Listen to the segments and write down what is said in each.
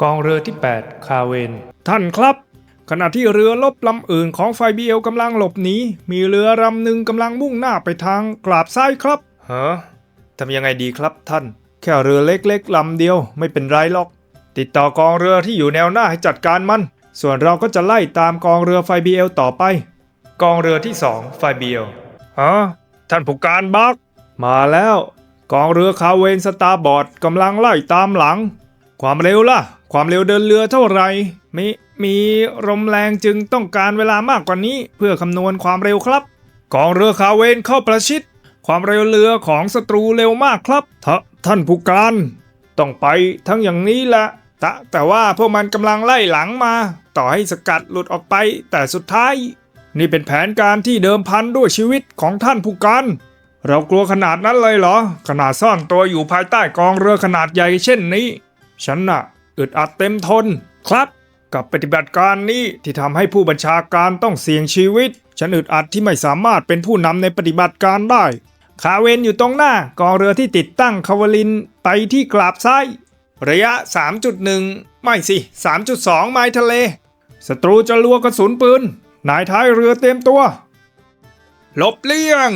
กองเรือที่ 8 คาเวน ท่านครับ ขณะที่เรือลบลำอื่นของไฟเบียวกำลังหลบหนีมีเรือลำหนึ่งกำลังมุ่งหน้าไปทางกราบซ้ายครับฮะทำยังไงดีครับท่าน แค่เรือเล็กๆลำเดียวไม่เป็นไรหรอก ติดต่อกองเรือที่อยู่แนวหน้าให้จัดการมัน ส่วนเราก็จะไล่ตามกองเรือไฟเบียวต่อไป กองเรือที่สองไฟเบียวฮะท่านผู้การบักมาแล้ว กองเรือคาเวนสตาร์บอร์ดกำลังไล่ตามหลัง ความเร็วล่ะ ความเร็วเดินเรือเท่าไหร่มีมีลมแรงจึงต้องการเวลามากกว่านี้ เพื่อคำนวณความเร็วครับกองเรือคาเวนเข้าประชิด ความเร็วเรือของศัตรูเร็วมากครับทท่านผู้การ ต้องไปทั้งอย่างนี้แหละแต่แต่ว่าพวกมันกำลังไล่หลังมา ต่อให้สกัดหลุดออกไป แต่สุดท้าย นี่เป็นแผนการที่เดิมพันด้วยชีวิตของท่านผู้การเรากลัวขนาดนั้นเลยเหรอ ขนาดซ่อนตัวอยู่ภายใต้กองเรือขนาดใหญ่เช่นนี้ ฉันน่ะอึดอัดเต็มทนครับ กับปฏิบัติการนี้ที่ทำให้ผู้บัญชาการต้องเสี่ยงชีวิต ฉันอึดอัดที่ไม่สามารถเป็นผู้นำในปฏิบัติการได้คาเวนอยู่ตรงหน้ากองเรือที่ติดตั้งคาวลินไปที่กราบซ้าย ระยะ 3.1 ไม่สิ 3.2 ไมล์ทะเลศัตรูจะลัวกระสุนปืน นายท้ายเรือเต็มตัวหลบเลี่ยง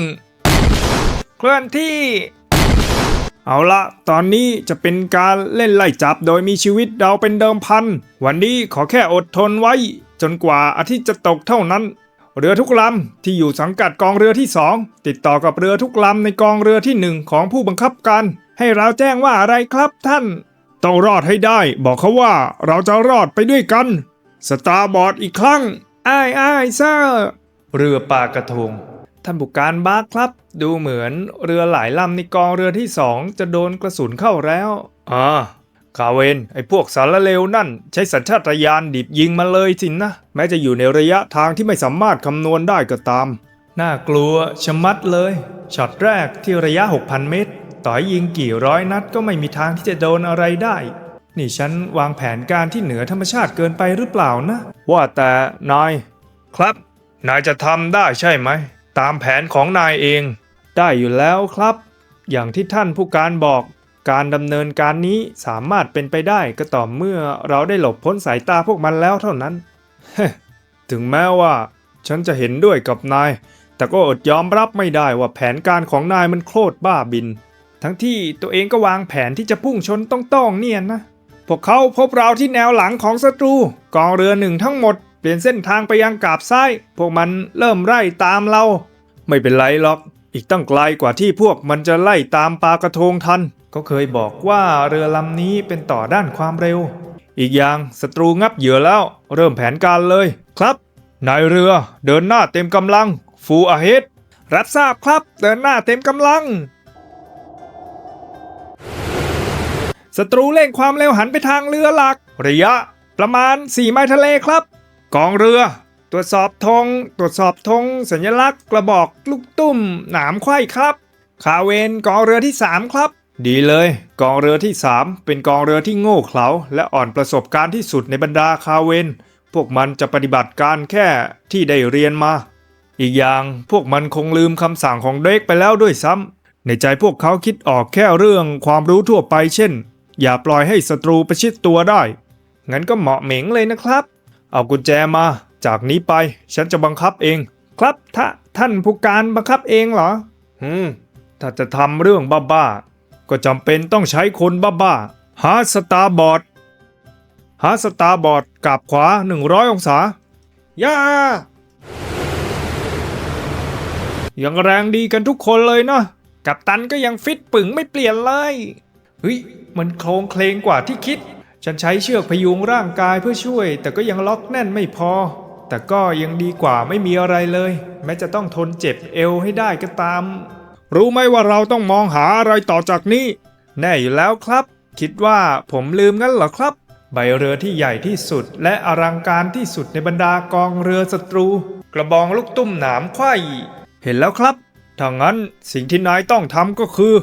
เคลื่อนที่ เอาละตอนนี้จะเป็นการเล่นไล่จับโดยมีชีวิตเราเป็นเดิมพัน วันนี้ขอแค่อดทนไว้ จนกว่าอาทิตย์จะตกเท่านั้น เรือทุกลำที่อยู่สังกัดกองเรือที่สองติดต่อกับเรือทุกลำในกองเรือที่หนึ่งของผู้บังคับการ ให้เราแจ้งว่าอะไรครับท่าน ต้องรอดให้ได้ บอกเขาว่าเราจะรอดไปด้วยกัน สตาร์บอร์ดอีกครั้งอ้ายอ้ายเซอร์เรือปากระทง ท่านผู้การบาร์ครับ ดูเหมือนเรือหลายลำในกองเรือที่สองจะโดนกระสุนเข้าแล้วอ่าคาเวนไอ้พวกสารเลวนั่น ใช้สัญชาตญาณดิบยิงมาเลยสินนะ แม้จะอยู่ในระยะทางที่ไม่สามารถคำนวณได้ก็ตาม น่ากลัวชะมัดเลยช็อตแรกที่ระยะ 6,000 เมตร ต่อยยิงกี่ร้อยนัดก็ไม่มีทางที่จะโดนอะไรได้ นี่ฉันวางแผนการที่เหนือธรรมชาติเกินไปหรือเปล่านะ ว่าแต่นาย ครับ นายจะทำได้ใช่ไหม ตามแผนของนายเอง ได้อยู่แล้วครับ อย่างที่ท่านผู้การบอก การดำเนินการนี้สามารถเป็นไปได้ก็ต่อเมื่อเราได้หลบพ้นสายตาพวกมันแล้วเท่านั้น ถึงแม้ว่า ฉันจะเห็นด้วยกับนาย แต่ก็อดยอมรับไม่ได้ว่าแผนการของนายมันโคตรบ้าบิน ทั้งที่ตัวเองก็วางแผนที่จะพุ่งชนต้องๆเนี่ยนะ พวกเขาพบเราที่แนวหลังของศัตรูกองเรือหนึ่งทั้งหมด ลี่ยนเส้นทางไปยังกาบซ้าย พวกมันเริ่มไล่ตามเรา ไม่เป็นไรหรอก อีกตั้งไกลกว่าที่พวกมันจะไล่ตามปลากระทงทัน ก็เคยบอกว่าเรือลำนี้เป็นต่อด้านความเร็ว อีกอย่างศัตรูงับเหยื่อแล้ว เริ่มแผนการเลย ครับนายเรือเดินหน้าเต็มกำลัง ฟูอาเฮดรับทราบครับ เดินหน้าเต็มกำลังศัตรูเร่งความเร็วหันไปทางเรือหลัก ระยะ ประมาณ 4 ไมล์ทะเลครับ กองเรือ ตรวจสอบธงตรวจสอบธงสัญลักษณ์กระบอกลูกตุ้มหนามไขว้ครับคาเวนกองเรือที่ 3 ครับ ดีเลย กองเรือที่ 3 เป็นกองเรือที่โง่เขลาและอ่อนประสบการณ์ที่สุดในบรรดาคาเวน พวกมันจะปฏิบัติการแค่ที่ได้เรียนมา อีกอย่างพวกมันคงลืมคำสั่งของเดรกไปแล้วด้วยซ้ำในใจพวกเขาคิดออกแค่เรื่องความรู้ทั่วไปเช่น อย่าปล่อยให้ศัตรูประชิดตัวได้ งั้นก็เหมาะเหม็งเลยนะครับ เอากุญแจมา จากนี้ไปฉันจะบังคับเอง ครับถ้าท่านผู้การบังคับเองเหรออืมถ้าจะทำเรื่องบ้าๆ ก็จำเป็นต้องใช้คนบ้าๆ หาสตาร์บอร์ด หาสตาร์บอร์ดกลับขวา 100 องศา ย่ายังแรงดีกันทุกคนเลยเนาะ กัปตันก็ยังฟิตปึ่งไม่เปลี่ยนเลย เฮ้ย มันโครงเคลงกว่าที่คิด ฉันใช้เชือกพยุงร่างกายเพื่อช่วย แต่ก็ยังล็อกแน่นไม่พอ แต่ก็ยังดีกว่าไม่มีอะไรเลย แม้จะต้องทนเจ็บเอวให้ได้ก็ตาม รู้ไหมว่าเราต้องมองหาอะไรต่อจากนี้ แน่อยู่แล้วครับ คิดว่าผมลืมงั้นเหรอครับ ใบเรือที่ใหญ่ที่สุด และอลังการที่สุดในบรรดากองเรือศัตรู กระบองลูกตุ้มหนามไขว้เห็นแล้วครับถ้างั้นสิ่งที่นายต้องทำก็คือ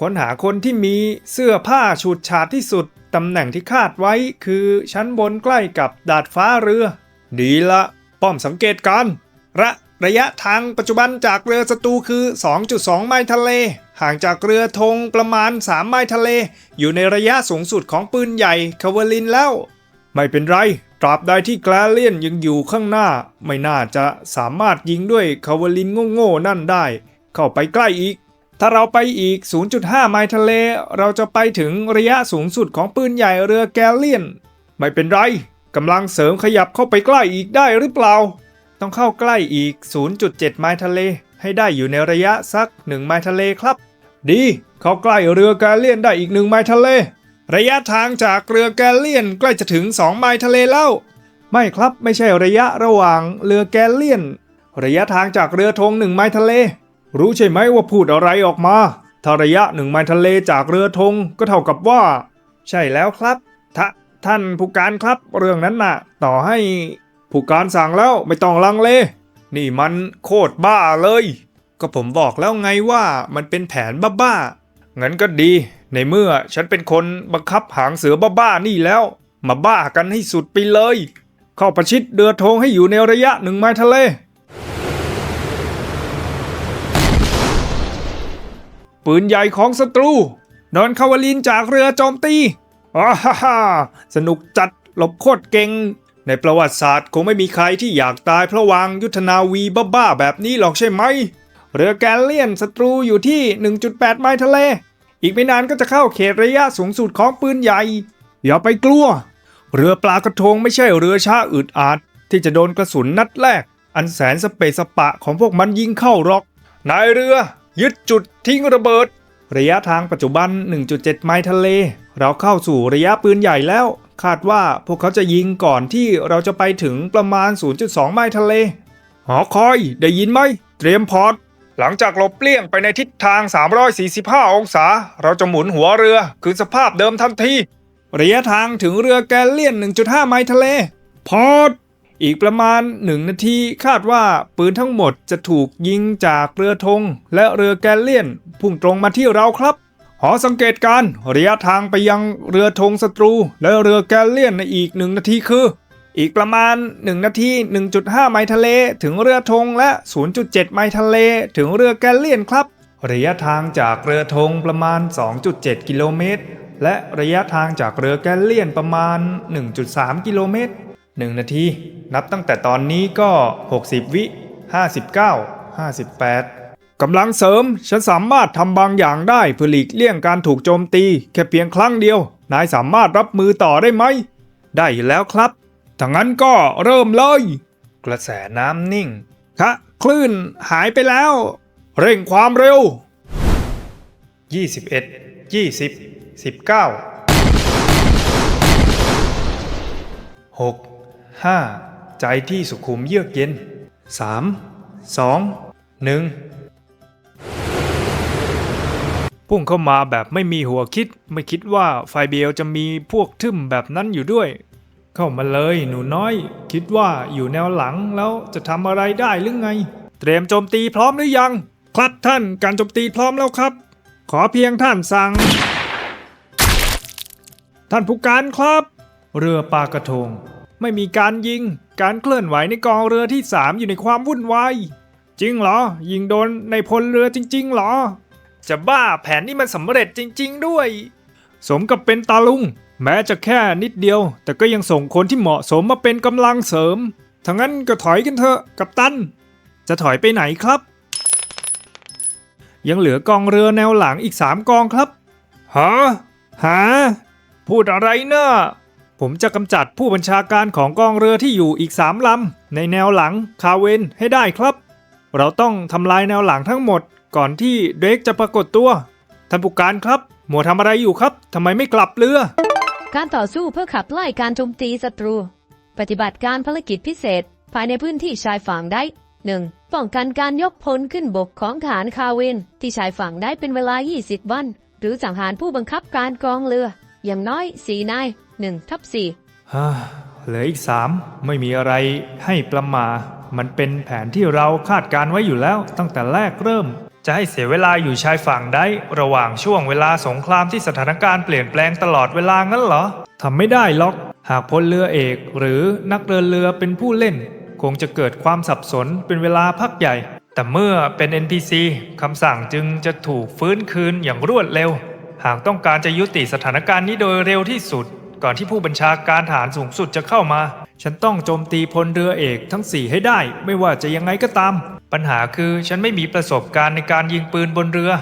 ค้นหาคนที่มีเสื้อผ้าฉูดฉาดที่สุด ตำแหน่งที่คาดไว้คือชั้นบนใกล้กับดาดฟ้าเรือ ดีละป้อมสังเกตการณ์ระระยะทางปัจจุบันจากเรือศัตรูคือ 2.2 ไมล์ทะเล ห่างจากเรือธงประมาณ 3 ไมล์ทะเล อยู่ในระยะสูงสุดของปืนใหญ่คาวลินแล้ว ไม่เป็นไร ตราบใดที่แกลเลียนยังอยู่ข้างหน้า ไม่น่าจะสามารถยิงด้วยคาวลินโง่ๆนั่นได้ เข้าไปใกล้อีก ถ้าเราไปอีก 0.5 ไมล์ทะเล เราจะไปถึงระยะสูงสุดของปืนใหญ่เรือแกเลียน ไม่เป็นไร กำลังเสริมขยับเข้าไปใกล้อีกได้หรือเปล่า ต้องเข้าใกล้อีก 0.7 ไมล์ทะเล ให้ได้อยู่ในระยะสัก 1 ไมล์ทะเลครับ ดี เข้าใกล้เรือแกเลียนได้อีก 1 ไมล์ทะเล ระยะทางจากเรือแกเลียนใกล้จะถึง 2 ไมล์ทะเลแล้ว ไม่ครับ ไม่ใช่ระยะระหว่างเรือแกเลียน ระยะทางจากเรือธง1 ไมล์ทะเล รู้ใช่ไหมว่าพูดอะไรออกมาถ้าระยะ1ไมล์ทะเลจากเรือธงก็เท่ากับว่า ใช่แล้วครับทท่านผู้การครับเรื่องนั้นน่ะ ต่อให้ผู้การสั่งแล้วไม่ต้องลังเล นี่มันโคตรบ้าเลย ก็ผมบอกแล้วไงว่ามันเป็นแผนบ้าๆงั้นก็ดี ในเมื่อฉันเป็นคนบังคับหางเสือบ้าๆนี่แล้ว มาบ้ากันให้สุดไปเลย เข้าประชิดเรือธงให้อยู่ในระยะหนึ่งไมล์ทะเล ปืนใหญ่ของศัตรู นอนคาวาลินจากเรือโจมตีอ้าฮ่าฮ่าสนุกจัดหลบโคตรเก่ง ในประวัติศาสตร์คงไม่มีใครที่อยากตายเพราะวางยุทธนาวีบ้าๆแบบนี้หรอกใช่ไหม เรือแกลเลียนศัตรูอยู่ที่ 1.8 ไมล์ทะเล อีกไม่นานก็จะเข้าเขตระยะสูงสุดของปืนใหญ่ อย่าไปกลัว เรือปลากระทงไม่ใช่เรือช้าอึดอาดที่จะโดนกระสุนนัดแรก อันแสนสเปซสปะของพวกมันยิงเข้าหรอก นายเรือ ยึดจุดทิ้งระเบิด ระยะทางปัจจุบัน 1.7 ไมล์ทะเล เราเข้าสู่ระยะปืนใหญ่แล้ว คาดว่าพวกเขาจะยิงก่อนที่เราจะไปถึงประมาณ 0.2 ไมล์ทะเล หอคอยได้ยินไหม เตรียมพอร์ตหลังจากหลบเลี่ยงไปในทิศทาง 345 องศา เราจะหมุนหัวเรือ คือสภาพเดิมทันที ระยะทางถึงเรือแกลเลียน 1.5 ไมล์ทะเล พอร์ต อีกประมาณ1นาทีคาดว่าปืนทั้งหมดจะถูกยิงจากเรือธงและเรือแกลเลียนพุ่งตรงมาที่เราครับ หอสังเกตการระยะทางไปยังเรือธงศัตรู และเรือแกลเลียนในอีก1นาทีคือ อีกประมาณ 1 นาที 1.5 ไมล์ทะเล ถึงเรือธงและ 0.7 ไมล์ทะเล ถึงเรือแกลเลียนครับ ระยะทางจากเรือธงประมาณ 2.7 กิโลเมตร และระยะทางจากเรือแกลเลียนประมาณ 1.3 กิโลเมตร 1 นาที นับตั้งแต่ตอนนี้ก็ 60 วิ 59 58 กำลังเสริม ฉันสามารถทำบางอย่างได้เพื่อหลีกเลี่ยงการถูกโจมตี แค่เพียงครั้งเดียว นายสามารถรับมือต่อได้ไหม ได้อยู่แล้วครับถ้างั้นก็เริ่มเลย กระแสน้ำนิ่ง คะคลื่นหายไปแล้ว เร่งความเร็ว 21 20 19 6 5 ใจที่สุขุมเยือกเย็น 3 2 1 พุ่งเข้ามาแบบไม่มีหัวคิด ไม่คิดว่าไฟเบลจะมีพวกทึมแบบนั้นอยู่ด้วย เข้ามาเลยหนูน้อย คิดว่าอยู่แนวหลังแล้วจะทำอะไรได้หรือไง เตรียมโจมตีพร้อมหรือยัง ครับท่านการโจมตีพร้อมแล้วครับ ขอเพียงท่านสั่ง ท่านผู้การครับ เรือปลากระทง ไม่มีการยิง การเคลื่อนไหวในกองเรือที่ 3 อยู่ในความวุ่นวาย จริงเหรอ ยิงโดนในพลเรือจริง ๆ เหรอ จะบ้าแผนนี้มันสำเร็จจริง ๆ ด้วย สมกับเป็นตาลุง แม้จะแค่นิดเดียว แต่ก็ยังส่งคนที่เหมาะสมมาเป็นกำลังเสริมทั้งนั้นก็ถอยกันเถอะกับตัน จะถอยไปไหนครับ ยังเหลือกองเรือแนวหลังอีกสามกองครับฮะหา พูดอะไรเนะ ผมจะกำจัดผู้บัญชาการของกองเรือที่อยู่อีกสามลำในแนวหลังคาเวนให้ได้ครับ เราต้องทำลายแนวหลังทั้งหมด ก่อนที่เดรกจะปรากฏตัวท่านผู้การครับ หมัวทำอะไรอยู่ครับทำไมไม่กลับเรือ การต่อสู้เพื่อขับไล่การโจมตีศัตรู ปฏิบัติการภารกิจพิเศษ ภายในพื้นที่ชายฝั่งได้ 1. ป้องกันการยกพลขึ้นบกของฐานคาเวนที่ชายฝั่งได้เป็นเวลา 20 วัน หรือสังหารผู้บังคับการกองเรือ อย่างน้อย4นาย 1ทับ4ฮ่เหลืออีกสามไม่มีอะไรให้ประมา มันเป็นแผนที่เราคาดการไว้อยู่แล้วตั้งแต่แรกเริ่ม จะให้เสียเวลาอยู่ชายฝั่งได้ ระหว่างช่วงเวลาสงครามที่สถานการณ์เปลี่ยนแปลงตลอดเวลางั้นเหรอทำไม่ได้หรอก หากพลเรือเอก หรือนักเดินเรือเป็นผู้เล่น คงจะเกิดความสับสนเป็นเวลาพักใหญ่ แต่เมื่อเป็น NPC คำสั่งจึงจะถูกฟื้นคืนอย่างรวดเร็ว หากต้องการจะยุติสถานการณ์นี้โดยเร็วที่สุด ก่อนที่ผู้บัญชาการฐานสูงสุดจะเข้ามา ฉันต้องโจมตีพลเรือเอกทั้ง4ให้ได้ ไม่ว่าจะยังไงก็ตาม ปัญหาคือฉันไม่มีประสบการณ์ในการยิงปืนบนเรือ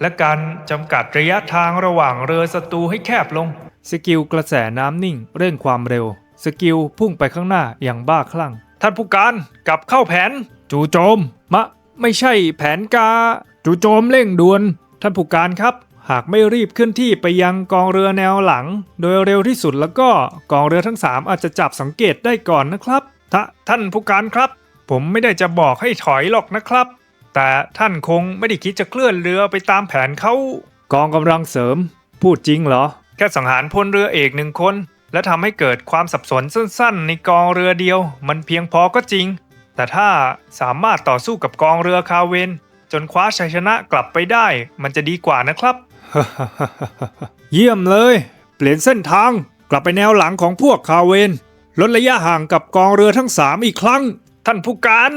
และการจำกัดระยะทางระหว่างเรือศัตรูให้แคบลง สกิลกระแสน้ำนิ่ง เร่งความเร็ว สกิลพุ่งไปข้างหน้าอย่างบ้าคลั่ง ท่านผู้การกลับเข้าแผน จู่โจม มะ ไม่ใช่แผนกา จู่โจมเร่งด่วน ท่านผู้การครับ หากไม่รีบขึ้นที่ไปยังกองเรือแนวหลัง โดยเร็วที่สุดแล้วก็กองเรือทั้งสามอาจจะจับสังเกตได้ก่อนนะครับทะท่านผู้การครับ ผมไม่ได้จะบอกให้ถอยหรอกนะครับ แต่ท่านคงไม่ได้คิดจะเคลื่อนเรือไปตามแผนเขากองกำลังเสริม พูดจริงเหรอ แค่สังหารพลเรือเอกหนึ่งคน และทำให้เกิดความสับสนสั้น ๆ ในกองเรือเดียว มันเพียงพอก็จริง แต่ถ้าสามารถต่อสู้กับกองเรือคาเวนจนคว้าชัยชนะกลับไปได้ มันจะดีกว่านะครับ เยี่ยมเลย เปลี่ยนเส้นทางกลับไปแนวหลังของพวกคาเวน ลดระยะห่างกับกองเรือทั้งสามอีกครั้ง ท่านผู้การ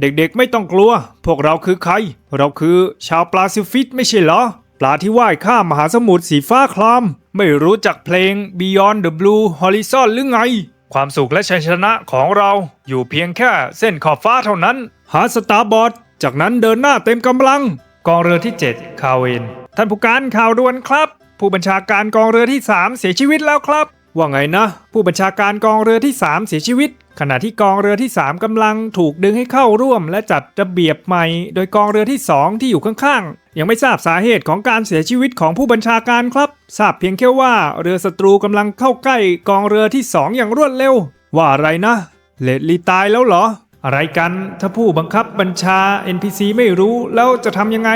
เด็กๆไม่ต้องกลัว พวกเราคือใคร เราคือชาวปลาซิฟิกไม่ใช่เหรอ ปลาที่ว่ายข้ามมหาสมุทรสีฟ้าคลาม ไม่รู้จักเพลง Beyond the Blue Horizon หรือไง ความสุขและชัยชนะของเราอยู่เพียงแค่เส้นขอบฟ้าเท่านั้น หาสตาร์บอร์ดจากนั้นเดินหน้าเต็มกำลัง กองเรือที่ 7 คาเวน ท่านผู้การข่าวด่วนครับ ผู้บัญชาการกองเรือที่ 3 เสียชีวิตแล้วครับ ว่าไงนะ ผู้บัญชาการกองเรือที่ 3 เสียชีวิต ขณะที่กองเรือที่ 3กำลังถูกดึงให้เข้าร่วม และจัดระเบียบใหม่ โดยกองเรือที่ 2 ที่อยู่ข้างๆ ยังไม่ทราบสาเหตุของการเสียชีวิตของผู้บัญชาการครับ ทราบเพียงแค่ว่าเรือศัตรูกำลังเข้าใกล้กองเรือที่ 2 อย่างรวดเร็ว ว่าอะไรนะเลดลีตายแล้วเหรออะไรกัน ถ้าผู้บังคับบัญชา NPC ไม่รู้แล้วจะทำยังไง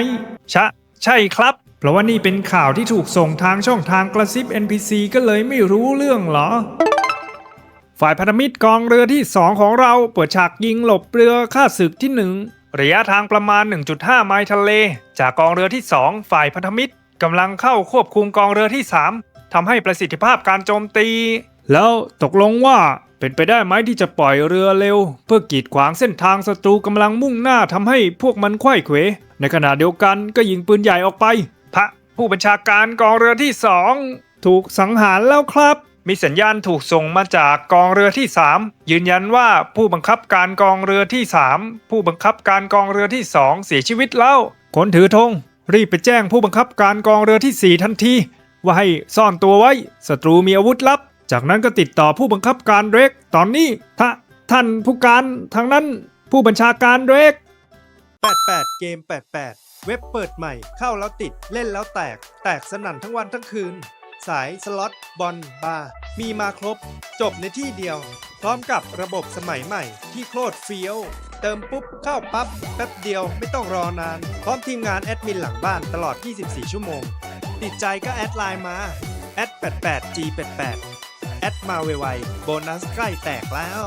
ชะ ใช่ครับ เพราะว่านี่เป็นข่าวที่ถูกส่งทางช่องทางกระซิบ NPC ก็เลยไม่รู้เรื่องเหรอ ฝ่ายพันธมิตรกองเรือที่ 2 ของเราเปิดฉากยิงหลบเรือข้าศึกที่ 1 ระยะทางประมาณ 1.5 ไมล์ทะเล จากกองเรือที่ 2 ฝ่ายพันธมิตรกำลังเข้าควบคุมกองเรือที่ 3ทำให้ประสิทธิภาพการโจมตี แล้วตกลงว่าเป็นไปได้ไหมที่จะปล่อยเรือเร็ว เพื่อกีดขวางเส้นทางศัตรูกำลังมุ่งหน้าทำให้พวกมันไขว้เขว ในขณะเดียวกันก็ยิงปืนใหญ่ออกไป ผู้บัญชาการกองเรือที่สองถูกสังหารแล้วครับ มีสัญญาณถูกส่งมาจากกองเรือที่3ยืนยันว่าผู้บังคับการกองเรือที่3ผู้บังคับการกองเรือที่2เสียชีวิตแล้ว คนถือธงรีบไปแจ้งผู้บังคับการกองเรือที่4ทันทีว่าให้ซ่อนตัวไว้ศัตรูมีอาวุธลับ จากนั้นก็ติดต่อผู้บังคับการเรก ตอนนี้ถ้าท่านผู้การทางนั้นผู้บัญชาการเรก 88 เกม 88 เว็บเปิดใหม่ เข้าแล้วติด เล่นแล้วแตก แตกสนั่นทั้งวันทั้งคืน สาย สล็อต บอล บาร์ มีมาครบ จบในที่เดียว พร้อมกับระบบสมัยใหม่ที่โคตรเฟี้ยว เติมปุ๊บ เข้าปั๊บ แป๊บเดียว ไม่ต้องรอนาน พร้อมทีมงานแอดมินหลังบ้านตลอด 24 ชั่วโมง ติดใจก็แอดไลน์มา แอด 88 G88 แอดมาไวๆโบนัสใกล้แตกแล้ว